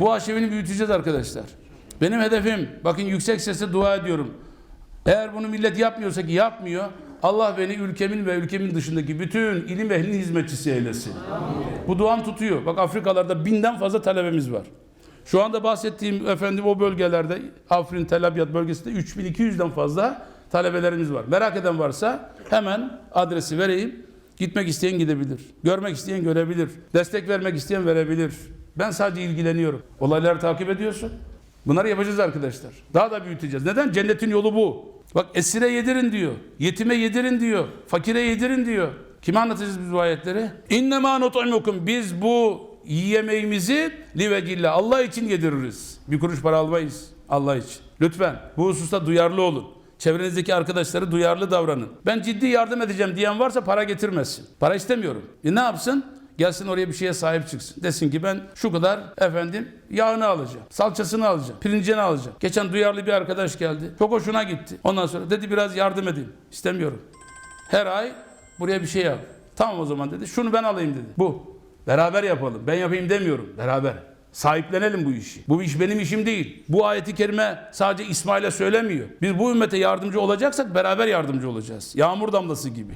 Bu aşevini büyüteceğiz arkadaşlar. Benim hedefim, bakın yüksek sesle dua ediyorum. Eğer bunu millet yapmıyorsa ki yapmıyor, Allah beni ülkemin ve ülkemin dışındaki bütün ilim ehlinin hizmetçisi eylesin. Bu duam tutuyor. Bak Afrikalarda binden fazla talebemiz var. Şu anda bahsettiğim efendim o bölgelerde Afrin, Tel Abyad bölgesinde 3200'den fazla talebelerimiz var. Merak eden varsa hemen adresi vereyim. Gitmek isteyen gidebilir. Görmek isteyen görebilir. Destek vermek isteyen verebilir. Ben sadece ilgileniyorum. Olayları takip ediyorsun. Bunları yapacağız arkadaşlar. Daha da büyüteceğiz. Neden? Cennetin yolu bu. Bak esire yedirin diyor. Yetime yedirin diyor. Fakire yedirin diyor. Kime anlatacağız biz bu ayetleri? İnnemâ nut'imukum. Biz bu yemeğimizi livecillah. Allah için yediririz. Bir kuruş para almayız. Allah için. Lütfen bu hususta duyarlı olun. Çevrenizdeki arkadaşları duyarlı davranın. Ben ciddi yardım edeceğim diyen varsa para getirmesin. Para istemiyorum. E ne yapsın? Gelsin oraya bir şeye sahip çıksın. Desin ki ben şu kadar efendim yağını alacağım. Salçasını alacağım. Pirincini alacağım. Geçen duyarlı bir arkadaş geldi. Çok hoşuna gitti. Ondan sonra dedi biraz yardım edin. İstemiyorum. Her ay buraya bir şey yap. Tamam o zaman dedi. Şunu ben alayım dedi. Bu. Beraber yapalım. Ben yapayım demiyorum. Beraber. Sahiplenelim bu işi. Bu iş benim işim değil. Bu ayeti kerime sadece İsmail'e söylemiyor. Biz bu ümmete yardımcı olacaksak beraber yardımcı olacağız. Yağmur damlası gibi.